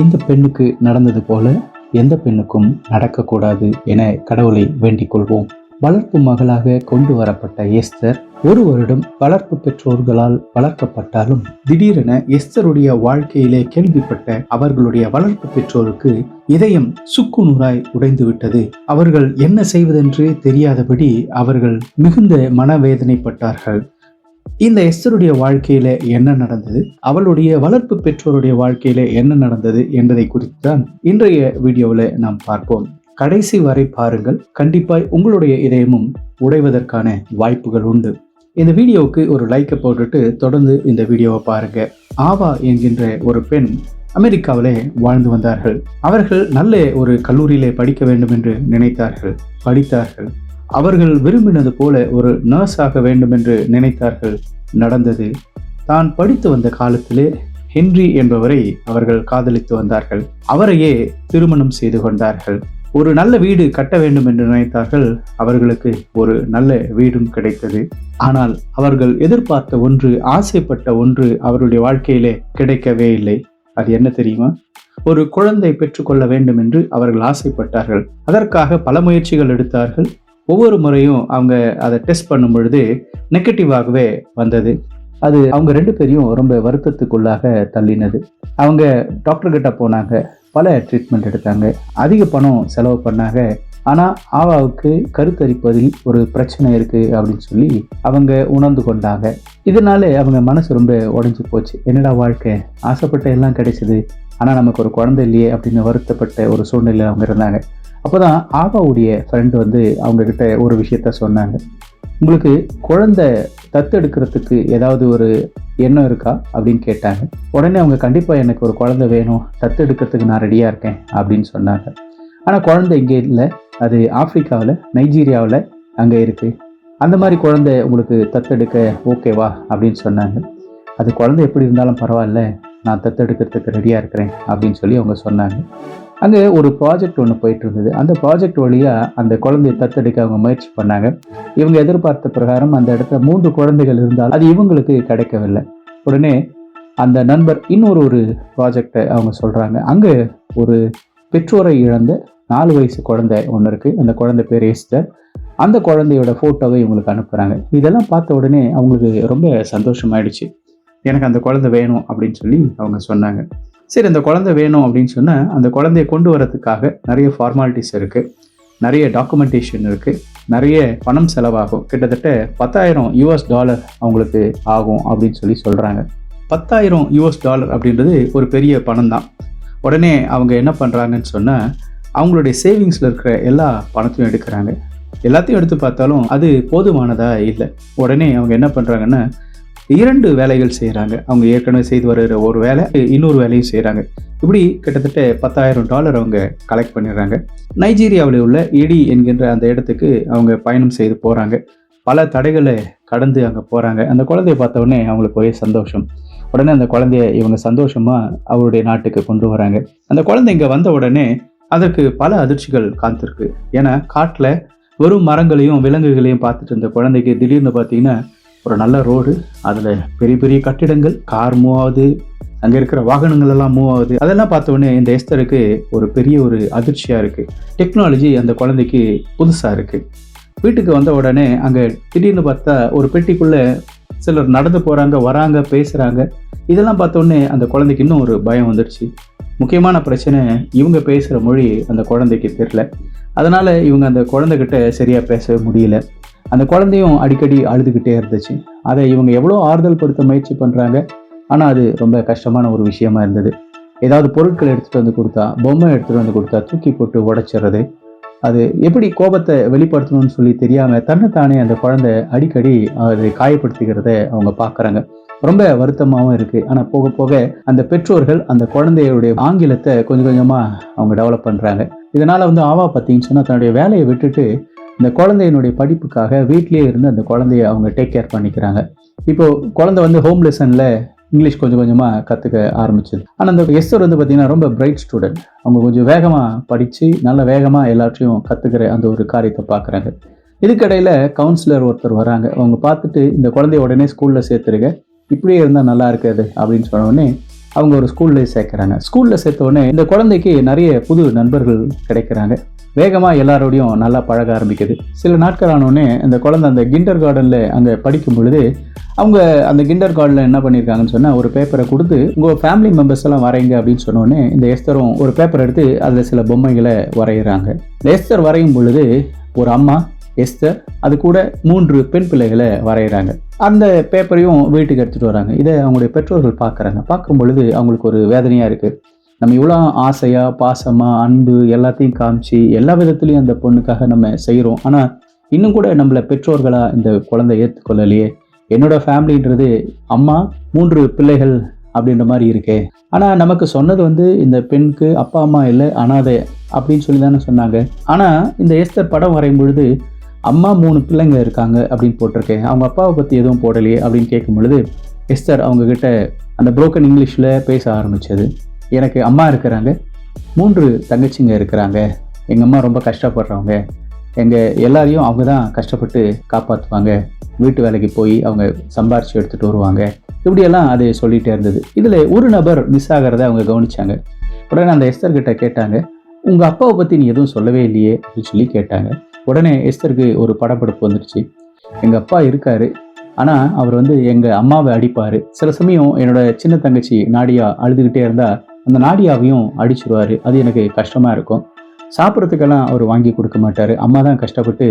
இந்த பெண்ணுக்கு நடந்தது போல எந்த பெண்ணுக்கும் நடக்கக்கூடாது என கடவுளை வேண்டிக் கொள்வோம். வளர்ப்பு மகளாக கொண்டு வரப்பட்ட எஸ்தர் ஒரு வருடம் வளர்ப்பு பெற்றோர்களால் வளர்க்கப்பட்டாலும் திடீரென எஸ்தருடைய வாழ்க்கையிலே கேள்விப்பட்ட அவர்களுடைய வளர்ப்பு பெற்றோருக்கு இதயம் சுக்குநூறாய் உடைந்துவிட்டது. அவர்கள் என்ன செய்வதென்று தெரியாதபடி அவர்கள் மிகுந்த மனவேதனைப்பட்டார்கள். இந்த எஸ்தருடைய வாழ்க்கையில என்ன நடந்தது? அவளுடைய வளர்ப்பு பெற்றோருடைய வாழ்க்கையில என்ன நடந்தது என்பதை குறித்து தான் இன்றைய வீடியோவில் நாம் பார்ப்போம். கடைசி வரை பாருங்கள். கண்டிப்பாய் உங்களுடைய இதயமும் உடைவதற்கான வாய்ப்புகள் உண்டு. இந்த வீடியோவுக்கு ஒரு லைக்கை போட்டுட்டு தொடர்ந்து இந்த வீடியோவை பாருங்க. ஆவா என்கின்ற ஒரு பெண் அமெரிக்காவிலே வாழ்ந்து வந்தார்கள். அவர்கள் நல்ல ஒரு கல்லூரியிலே படிக்க வேண்டும் என்று நினைத்தார்கள். படித்தார்கள். அவர்கள் விரும்பினது போல ஒரு நர்ஸ் ஆக வேண்டும் என்று நினைத்தார்கள். நடந்தது. தான் படித்து வந்த காலத்திலே ஹென்றி என்பவரை அவர்கள் காதலித்து வந்தார்கள். அவரையே திருமணம் செய்து கொண்டார்கள். ஒரு நல்ல வீடு கட்ட வேண்டும் என்று நினைத்தார்கள். அவர்களுக்கு ஒரு நல்ல வீடும் கிடைத்தது. ஆனால் அவர்கள் எதிர்பார்த்த ஒன்று ஆசைப்பட்ட ஒன்று அவருடைய வாழ்க்கையிலே கிடைக்கவே இல்லை. அது என்ன தெரியுமா? ஒரு குழந்தை பெற்றுக்கொள்ள வேண்டும் என்று அவர்கள் ஆசைப்பட்டார்கள். அதற்காக பல முயற்சிகள் எடுத்தார்கள். ஒவ்வொரு முறையும் அவங்க அதை டெஸ்ட் பண்ணும் பொழுது நெகட்டிவாகவே வந்தது. அது அவங்க ரெண்டு பேரையும் ரொம்ப வருத்தத்துக்குள்ளாக தள்ளினது. அவங்க டாக்டர் கிட்ட போனாங்க. பல ட்ரீட்மெண்ட் எடுத்தாங்க. அதிக பணம் செலவு பண்ணாங்க. ஆனால் ஆவாவுக்கு கருத்தரிப்பதில் ஒரு பிரச்சனை இருக்குது அப்படின்னு சொல்லி அவங்க உணர்ந்து கொண்டாங்க. இதனால அவங்க மனசு ரொம்ப உடஞ்சி போச்சு. என்னடா வாழ்க்கை? ஆசைப்பட்ட எல்லாம் கிடைச்சிது. ஆனால் நமக்கு ஒரு குழந்தை இல்லையே அப்படின்னு வருத்தப்பட்ட ஒரு சூழ்நிலை அவங்க இருந்தாங்க. அப்போ தான் ஆவாவுடைய ஃப்ரெண்டு வந்து அவங்கக்கிட்ட ஒரு விஷயத்த சொன்னாங்க. உங்களுக்கு குழந்தை தத்தெடுக்கிறதுக்கு ஏதாவது ஒரு எண்ணம் இருக்கா? அப்படின்னு கேட்டாங்க. உடனே அவங்க கண்டிப்பாக எனக்கு ஒரு குழந்தை வேணும் தத்தெடுக்கிறதுக்கு நான் ரெடியாக இருக்கேன் அப்படின்னு சொன்னாங்க. ஆனால் குழந்தை இங்கே இல்லை. அது ஆப்ரிக்காவில் நைஜீரியாவில் அங்கே இருக்குது அந்த மாதிரி குழந்தை உங்களுக்கு தத்தெடுக்க ஓகேவா அப்படின்னு சொன்னாங்க. அது குழந்தை எப்படி இருந்தாலும் பரவாயில்ல. நான் தத்தெடுக்கிறதுக்கு ரெடியாக இருக்கிறேன் அப்படின்னு சொல்லி அவங்க சொன்னாங்க. அங்கே ஒரு ப்ராஜெக்ட் ஒன்று போயிட்டு இருந்தது அந்த ப்ராஜெக்ட் வழியாக அந்த குழந்தையை தத்தெடுக்க அவங்க முயற்சி பண்ணாங்க. இவங்க எதிர்பார்த்த பிரகாரம் அந்த இடத்துல மூன்று குழந்தைகள் இருந்தால் அது இவங்களுக்கு கிடைக்கவில்லை. உடனே அந்த நண்பர் இன்னொரு ஒரு ப்ராஜெக்டை அவங்க சொல்கிறாங்க அங்கே ஒரு பெற்றோரை இழந்த நாலு வயசு குழந்தை ஒன்று இருக்குது அந்த குழந்தை பேர் ஏஸ்டர் அந்த குழந்தையோட ஃபோட்டோவை இவங்களுக்கு அனுப்புகிறாங்க இதெல்லாம் பார்த்த உடனே அவங்களுக்கு ரொம்ப சந்தோஷமாயிடுச்சு. எனக்கு அந்த குழந்தை வேணும் அப்படின்னு சொல்லி அவங்க சொன்னாங்க. சரி அந்த குழந்தை வேணும் அப்படின்னு சொன்னால் அந்த குழந்தைய கொண்டு வரதுக்காக நிறைய ஃபார்மாலிட்டிஸ் இருக்குது நிறைய டாக்குமெண்டேஷன் இருக்குது நிறைய பணம் செலவாகும். கிட்டத்தட்ட பத்தாயிரம் யூஎஸ் டாலர் அவங்களுக்கு ஆகும் அப்படின்னு சொல்லி சொல்கிறாங்க பத்தாயிரம் யூஎஸ் டாலர் அப்படின்றது ஒரு பெரிய பணம் தான். உடனே அவங்க என்ன பண்ணுறாங்கன்னு சொன்னால் அவங்களுடைய சேவிங்ஸில் இருக்கிற எல்லா பணத்தையும் எடுக்கிறாங்க. எல்லாத்தையும் எடுத்து பார்த்தாலும் அது போதுமானதாக இல்லை. உடனே அவங்க என்ன பண்ணுறாங்கன்னா இரண்டு வேலைகள் செய்கிறாங்க அவங்க ஏற்கனவே செய்து வருகிற ஒரு வேலை இன்னொரு வேலையும் செய்கிறாங்க இப்படி கிட்டத்தட்ட பத்தாயிரம் டாலர் அவங்க கலெக்ட் பண்ணிடுறாங்க. நைஜீரியாவில் உள்ள இடி என்கின்ற அந்த இடத்துக்கு அவங்க பயணம் செய்து போகிறாங்க பல தடைகளை கடந்து அங்கே போகிறாங்க அந்த குழந்தைய பார்த்தோடனே அவங்களுக்கு ஒரே சந்தோஷம். உடனே அந்த குழந்தைய இவங்க சந்தோஷமாக அவருடைய நாட்டுக்கு கொண்டு வராங்க. அந்த குழந்தை இங்கே வந்த உடனே அதற்கு பல அதிர்ச்சிகள் காத்திருக்கு. ஏன்னா காட்டில் வெறும் மரங்களையும் விலங்குகளையும் பார்த்துட்டு இருந்த குழந்தைக்கு திடீர்னு பார்த்தீங்கன்னா ஒரு நல்ல ரோடு அதில் பெரிய பெரிய கட்டிடங்கள் கார் மூவ் ஆகுது அங்கே இருக்கிற வாகனங்கள் எல்லாம் மூவ் ஆகுது அதெல்லாம் பார்த்த உடனே இந்த எஸ்தருக்கு ஒரு பெரிய ஒரு அதிர்ச்சியாக இருக்குது டெக்னாலஜி அந்த குழந்தைக்கு புதுசாக இருக்குது வீட்டுக்கு வந்த உடனே அங்கே திடீர்னு பார்த்தா ஒரு பெட்டிக்குள்ளே சிலர் நடந்து போகிறாங்க வராங்க பேசுகிறாங்க இதெல்லாம் பார்த்தோன்னே அந்த குழந்தைக்கு இன்னும் ஒரு பயம் வந்துடுச்சு முக்கியமான பிரச்சனை இவங்க பேசுகிற மொழி அந்த குழந்தைக்கு தெரில அதனால் இவங்க அந்த குழந்தைகிட்ட சரியாக பேச முடியல. அந்த குழந்தையும் அடிக்கடி அழுதுகிட்டே இருந்துச்சு. அதை இவங்க எவ்வளோ ஆறுதல் படுத்த முயற்சி பண்ணுறாங்க ஆனால் அது ரொம்ப கஷ்டமான ஒரு விஷயமா இருந்தது. ஏதாவது பொருட்கள் எடுத்துகிட்டு வந்து கொடுத்தா பொம்மை எடுத்துகிட்டு வந்து கொடுத்தா தூக்கி போட்டு உடைச்சிடுறது. அது எப்படி கோபத்தை வெளிப்படுத்தணும்னு சொல்லி தெரியாமல் தன்னைத்தானே அந்த குழந்தை அடிக்கடி அதை காயப்படுத்திக்கிறத அவங்க பார்க்குறாங்க. ரொம்ப வருத்தமாகவும் இருக்குது ஆனால் போக போக அந்த பெற்றோர்கள் அந்த குழந்தையுடைய ஆங்கிலத்தை கொஞ்சம் கொஞ்சமாக அவங்க டெவலப் பண்ணுறாங்க இதனால் வந்து ஆவா பார்த்தீங்கன்னு சொன்னால் தன்னுடைய வேலையை விட்டுட்டு இந்த குழந்தையினுடைய படிப்புக்காக வீட்லேயே இருந்து அந்த குழந்தைய அவங்க டேக் கேர் பண்ணிக்கிறாங்க. இப்போது குழந்தை வந்து ஹோம் லெசனில் இங்கிலீஷ் கொஞ்சம் கொஞ்சமாக கற்றுக்க ஆரம்பிச்சது. ஆனால் அந்த எஸ்ஸர் வந்து பார்த்திங்கன்னா ரொம்ப பிரைட் ஸ்டூடெண்ட் அவங்க கொஞ்சம் வேகமாக படித்து நல்ல வேகமாக எல்லாத்தையும் கற்றுக்கிற அந்த ஒரு காரியத்தை பார்க்குறாங்க இதுக்கடையில் கவுன்சிலர் ஒருத்தர் வராங்க. அவங்க பார்த்துட்டு இந்த குழந்தைய உடனே ஸ்கூலில் சேர்த்துருங்க. இப்படியே இருந்தால் நல்லா இருக்காது அப்படின்னு சொன்னோடனே அவங்க ஒரு ஸ்கூல்லேயே சேர்க்குறாங்க. ஸ்கூலில் சேர்த்த உடனே இந்த குழந்தைக்கு நிறைய புது நண்பர்கள் கிடைக்கிறாங்க. வேகமாக எல்லாரோடையும் நல்லா பழக ஆரம்பிக்குது. சில நாட்கள் ஆனோடனே அந்த குழந்தை அந்த கிண்டர் கார்டனில் அங்கே படிக்கும் பொழுது அவங்க அந்த கிண்டர் கார்டில் என்ன பண்ணியிருக்காங்கன்னு சொன்னால் ஒரு பேப்பரை கொடுத்து உங்கள் ஃபேமிலி மெம்பர்ஸ் எல்லாம் வரைங்க அப்படின்னு சொன்னோடனே இந்த எஸ்தரும் ஒரு பேப்பர் எடுத்து அதில் சில பொம்மைகளை வரைகிறாங்க இந்த எஸ்தர் வரையும் பொழுது ஒரு அம்மா எஸ்தர் அது கூட மூன்று பெண் பிள்ளைகளை வரைகிறாங்க அந்த பேப்பரையும் வீட்டுக்கு எடுத்துகிட்டு வராங்க. இதை அவங்களுடைய பெற்றோர்கள் பார்க்குறாங்க பார்க்கும் பொழுது அவங்களுக்கு ஒரு வேதனையாக இருக்குது நம்ம இவ்வளோ ஆசையாக பாசமாக அன்பு எல்லாத்தையும் காமிச்சு எல்லா விதத்துலேயும் அந்த பொண்ணுக்காக நம்ம செய்கிறோம் ஆனால் இன்னும் கூட நம்மளை பெற்றோர்களாக இந்த குழந்தை ஏற்றுக்கொள்ளலையே என்னோட ஃபேமிலின்றது அம்மா மூன்று பிள்ளைகள் அப்படின்ற மாதிரி இருக்கே. ஆனால் நமக்கு சொன்னது வந்து இந்த பெண்ணுக்கு அப்பா அம்மா இல்லை அனாதை அப்படின்னு சொல்லி தானே சொன்னாங்க. ஆனால் இந்த எஸ்தர் படம் வரையும் பொழுது அம்மா மூணு பிள்ளைங்க இருக்காங்க அப்படின்னு போட்டிருக்கேன். அவங்க அப்பாவை பற்றி எதுவும் போடலையே அப்படின்னு கேட்கும் பொழுது எஸ்தர் அவங்கக்கிட்ட அந்த புரோக்கன் இங்கிலீஷில் பேச ஆரம்பித்தது எனக்கு அம்மா இருக்கிறாங்க மூன்று தங்கச்சிங்க இருக்கிறாங்க எங்கள் அம்மா ரொம்ப கஷ்டப்படுறவங்க எங்கள் எல்லாரையும் அவங்க தான் கஷ்டப்பட்டு காப்பாற்றுவாங்க வீட்டு வேலைக்கு போய் அவங்க சம்பாரித்து எடுத்துகிட்டு வருவாங்க. இப்படியெல்லாம் அது சொல்லிகிட்டே இருந்தது. இதில் ஒரு நபர் மிஸ் ஆகிறத அவங்க கவனிச்சாங்க. உடனே அந்த எஸ்தர்கிட்ட கேட்டாங்க உங்கள் அப்பாவை பற்றி நீ எதுவும் சொல்லவே இல்லையே? அப்படின்னு சொல்லி கேட்டாங்க. உடனே எஸ்தருக்கு ஒரு படப்பிடிப்பு வந்துடுச்சு எங்கள் அப்பா இருக்கார் ஆனால் அவர் வந்து எங்கள் அம்மாவை அடிப்பார். சில சமயம் என்னோட சின்ன தங்கச்சி நாடியா அழுதுகிட்டே இருந்தால் அந்த நாடியாவையும் அடிச்சிருவார். அது எனக்கு கஷ்டமாக இருக்கும். சாப்பிட்றதுக்கெல்லாம் அவர் வாங்கி கொடுக்க மாட்டார். அம்மா தான் கஷ்டப்பட்டு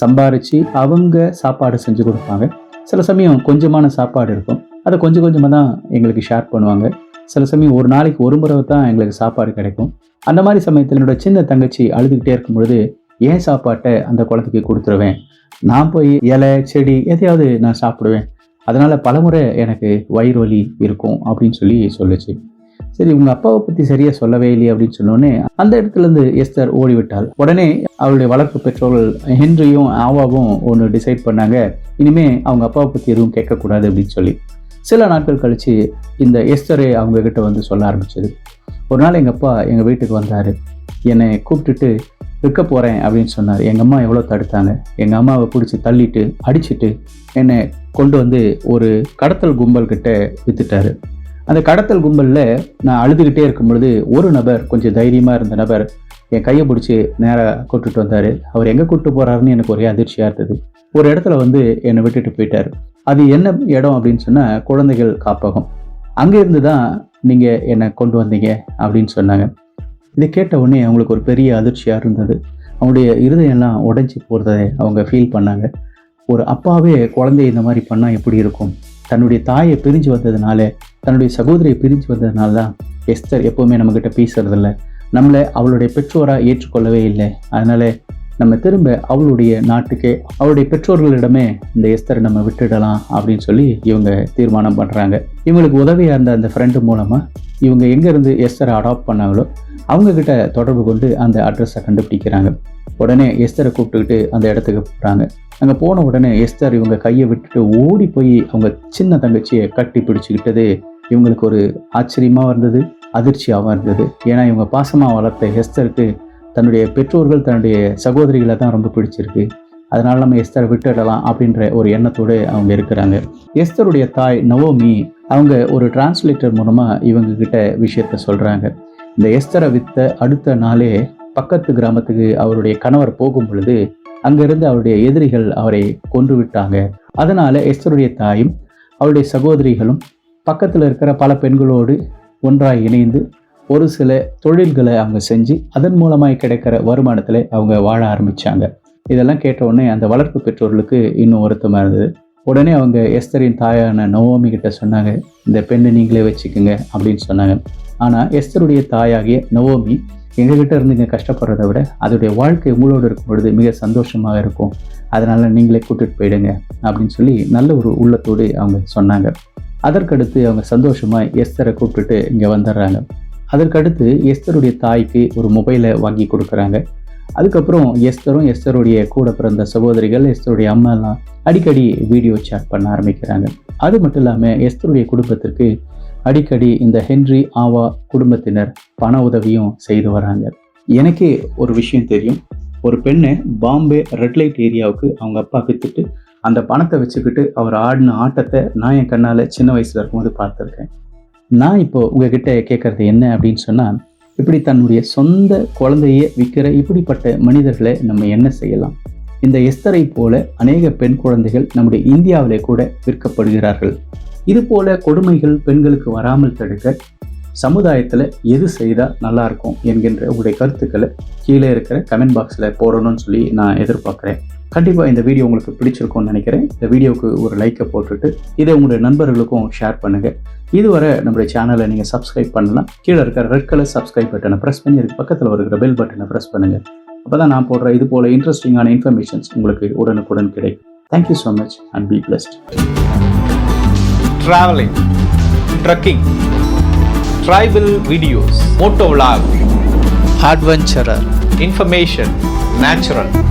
சம்பாரித்து அவங்க சாப்பாடு செஞ்சு கொடுப்பாங்க. சில சமயம் கொஞ்சமான சாப்பாடு இருக்கும். அதை கொஞ்சம் கொஞ்சமாக தான் எங்களுக்கு ஷேர் பண்ணுவாங்க. சில சமயம் ஒரு நாளைக்கு ஒரு முறை தான் எங்களுக்கு சாப்பாடு கிடைக்கும். அந்த மாதிரி சமயத்தில் என்னோட சின்ன தங்கச்சி அழுதுகிட்டே இருக்கும் பொழுது ஏன் சாப்பாட்டை அந்த குளத்துக்கு கொடுத்துருவேன்? நான் போய் இலை செடி எதையாவது நான் சாப்பிடுவேன். அதனால் பலமுறை எனக்கு வயிறு வலி இருக்கும். அப்படின்னு சொல்லி சொல்லுச்சு. சரி உங்க அப்பாவை பத்தி சரியா சொல்லவே இல்லையே அப்படின்னு சொன்னோடனே அந்த இடத்துல இருந்து எஸ்தர் ஓடிவிட்டாள். உடனே அவளுடைய வளர்ப்பு பெற்றோர்கள் ஹென்ரியும் ஆவாவும் ஒன்று டிசைட் பண்ணாங்க. இனிமே அவங்க அப்பாவை பத்தி எதுவும் கேட்கக்கூடாது அப்படின்னு சொல்லி. சில நாட்கள் கழிச்சு இந்த எஸ்தரை அவங்க கிட்ட வந்து சொல்ல ஆரம்பிச்சது. ஒரு நாள் எங்கள் அப்பா எங்கள் வீட்டுக்கு வந்தார். என்னை கூப்பிட்டுட்டு விற்க போகிறேன் அப்படின்னு சொன்னார். எங்கள் அம்மா எவ்வளோ தடுத்தாங்க. எங்கள் அம்மாவை பிடிச்சி தள்ளிட்டு அடிச்சுட்டு என்னை கொண்டு வந்து ஒரு கடத்தல் கும்பல் கிட்ட வித்துட்டாரு. அந்த கடத்தல் கும்பலில் நான் அழுதுகிட்டே இருக்கும் பொழுது ஒரு நபர் கொஞ்சம் தைரியமாக இருந்த நபர் என் கையை பிடிச்சி நேராக கூட்டுட்டு வந்தார். அவர் எங்கே கூப்பிட்டு போகிறாருன்னு எனக்கு ஒரே அதிர்ச்சியாக இருந்தது. ஒரு இடத்துல வந்து என்னை விட்டுட்டு போயிட்டார். அது என்ன இடம் அப்படின்னு சொன்னால் குழந்தைகள் காப்பகம். அங்கேருந்து தான் நீங்கள் என்னை கொண்டு வந்தீங்க அப்படின்னு சொன்னாங்க. இதை கேட்ட உடனே அவங்களுக்கு ஒரு பெரிய அதிர்ச்சியாக இருந்தது. அவங்களுடைய இருதயம்லாம் உடஞ்சி போகிறத அவங்க ஃபீல் பண்ணாங்க. ஒரு அப்பாவே குழந்தைய இந்த மாதிரி பண்ணால் எப்படி இருக்கும்? தன்னுடைய தாயை பிரிஞ்சு வந்ததுனால தன்னுடைய சகோதரியை பிரிஞ்சு வந்ததுனால தான் எஸ்தர் எப்போவுமே நம்மக்கிட்ட பேசுறதில்ல. நம்மளை அவளுடைய பெற்றோராக ஏற்றுக்கொள்ளவே இல்லை. அதனால் நம்ம திரும்ப அவளுடைய நாட்டுக்கே அவளுடைய பெற்றோர்களிடமே இந்த எஸ்தரை நம்ம விட்டுடலாம் அப்படின்னு சொல்லி இவங்க தீர்மானம் பண்ணுறாங்க இவங்களுக்கு உதவியாக இருந்த அந்த ஃப்ரெண்டு மூலமாக இவங்க எங்கேருந்து எஸ்தரை அடாப்ட் பண்ணாங்களோ அவங்கக்கிட்ட தொடர்பு கொண்டு அந்த அட்ரஸை கண்டுபிடிக்கிறாங்க. உடனே எஸ்தரை கூப்பிட்டுக்கிட்டு அந்த இடத்துக்கு போகிறாங்க அங்கே போன உடனே எஸ்தர் இவங்க கையை விட்டுட்டு ஓடி போய் அவங்க சின்ன தங்கச்சியை கட்டி பிடிச்சிக்கிட்டது இவங்களுக்கு ஒரு ஆச்சரியமாக இருந்தது அதிர்ச்சியாகவும் இருந்தது. ஏன்னா இவங்க பாசமாக வளர்த்த எஸ்தருக்கு தன்னுடைய பெற்றோர்கள் தன்னுடைய சகோதரிகளை தான் ரொம்ப பிடிச்சிருக்கு. அதனால் நம்ம எஸ்தரை விட்டுடலாம் அப்படின்ற ஒரு எண்ணத்தோடு அவங்க இருக்கிறாங்க. எஸ்தருடைய தாய் நவோமி அவங்க ஒரு டிரான்ஸ்லேட்டர் மூலமாக இவங்கக்கிட்ட விஷயத்த சொல்கிறாங்க இந்த எஸ்தரை வித்த அடுத்த நாளே பக்கத்து கிராமத்துக்கு அவருடைய கணவர் போகும் பொழுது அங்கிருந்து அவருடைய எதிரிகள் அவரை கொன்று விட்டாங்க. அதனால எஸ்தருடைய தாயும் அவருடைய சகோதரிகளும் பக்கத்தில் இருக்கிற பல பெண்களோடு ஒன்றாக இணைந்து ஒரு சில தொழில்களை அவங்க செஞ்சு அதன் மூலமாக கிடைக்கிற வருமானத்தில் அவங்க வாழ ஆரம்பித்தாங்க இதெல்லாம் கேட்ட உடனே அந்த வளர்ப்பு பெற்றோர்களுக்கு இன்னும் வருத்தமாக இருந்தது. உடனே அவங்க எஸ்தரின் தாயான நவோமி கிட்ட சொன்னாங்க இந்த பெண்ணை நீங்களே வச்சுக்கோங்க அப்படின்னு சொன்னாங்க. ஆனால் எஸ்தருடைய தாயாகிய நவோமி எங்ககிட்ட இருந்து இங்கே கஷ்டப்படுறத விட அதோடைய வாழ்க்கை உங்களோடு இருக்கும் பொழுது மிக சந்தோஷமாக இருக்கும். அதனால் நீங்களே கூட்டிகிட்டு போயிடுங்க அப்படின்னு சொல்லி நல்ல ஒரு உள்ளத்தோடு அவங்க சொன்னாங்க. அதற்கடுத்து அவங்க சந்தோஷமாக எஸ்தரை கூப்பிட்டுட்டு இங்கே வந்துடுறாங்க. அதற்கடுத்து எஸ்தருடைய தாய்க்கு ஒரு மொபைலை வாங்கி கொடுக்குறாங்க. அதுக்கப்புறம் எஸ்தரும் எஸ்தருடைய கூட பிறந்த சகோதரிகள் எஸ்தருடைய அம்மாலாம் அடிக்கடி வீடியோ சேட் பண்ண ஆரம்பிக்கிறாங்க. அது மட்டும் இல்லாமல் எஸ்தருடைய குடும்பத்திற்கு அடிக்கடி இந்த ஹென்றி ஆவா குடும்பத்தினர் பண உதவியும் செய்து வராங்க. எனக்கே ஒரு விஷயம் தெரியும். ஒரு பெண்ணை பாம்பே ரெட் லைட் ஏரியாவுக்கு அவங்க அப்பா வித்துட்டு அந்த பணத்தை வச்சுக்கிட்டு அவர் ஆடின ஆட்டத்தை நான் என் கண்ணால் சின்ன வயசில் இருக்கும்போது பார்த்துருக்கேன். நான் இப்போ உங்ககிட்ட கேட்கறது என்ன அப்படின்னு சொன்னால் இப்படி தன்னுடைய சொந்த குழந்தைய விற்கிற இப்படிப்பட்ட மனிதர்களை நம்ம என்ன செய்யலாம்? இந்த எஸ்தரை போல அநேக பெண் குழந்தைகள் நம்முடைய இந்தியாவிலே கூட விற்கப்படுகிறார்கள். இது போல கொடுமைகள் பெண்களுக்கு வராமல் தடுக்க சமுதாயத்தில் எது செய்தால் நல்லா இருக்கும் என்கின்ற உங்களுடைய கருத்துக்களை கீழே இருக்கிற கமெண்ட் பாக்ஸில் போடணும்னு சொல்லி நான் எதிர்பார்க்குறேன். கண்டிப்பாக இந்த வீடியோ உங்களுக்கு பிடிச்சிருக்கும்னு நினைக்கிறேன். இந்த வீடியோவுக்கு ஒரு லைக்கை போட்டுட்டு இதை உங்களுடைய நண்பர்களுக்கும் ஷேர் பண்ணுங்கள் இதுவரை நம்மளுடைய சேனலை நீங்கள் சப்ஸ்கிரைப் பண்ணலாம் கீழே இருக்கிற ரெட் கலர் சப்ஸ்கிரைப் பட்டனை ப்ரெஸ் பண்ணி அதுக்கு பக்கத்தில் இருக்கிற பெல் பட்டனை ப்ரெஸ் பண்ணுங்கள் அப்போ தான் நான் போடுற இது போல் இன்ட்ரெஸ்டிங்கான இன்ஃபர்மேஷன்ஸ் உங்களுக்கு உடனுக்குடன் கிடைக்கும். Thank you so much and be blessed traveling, trekking, tribal videos, motovlog, adventurer. information, natural.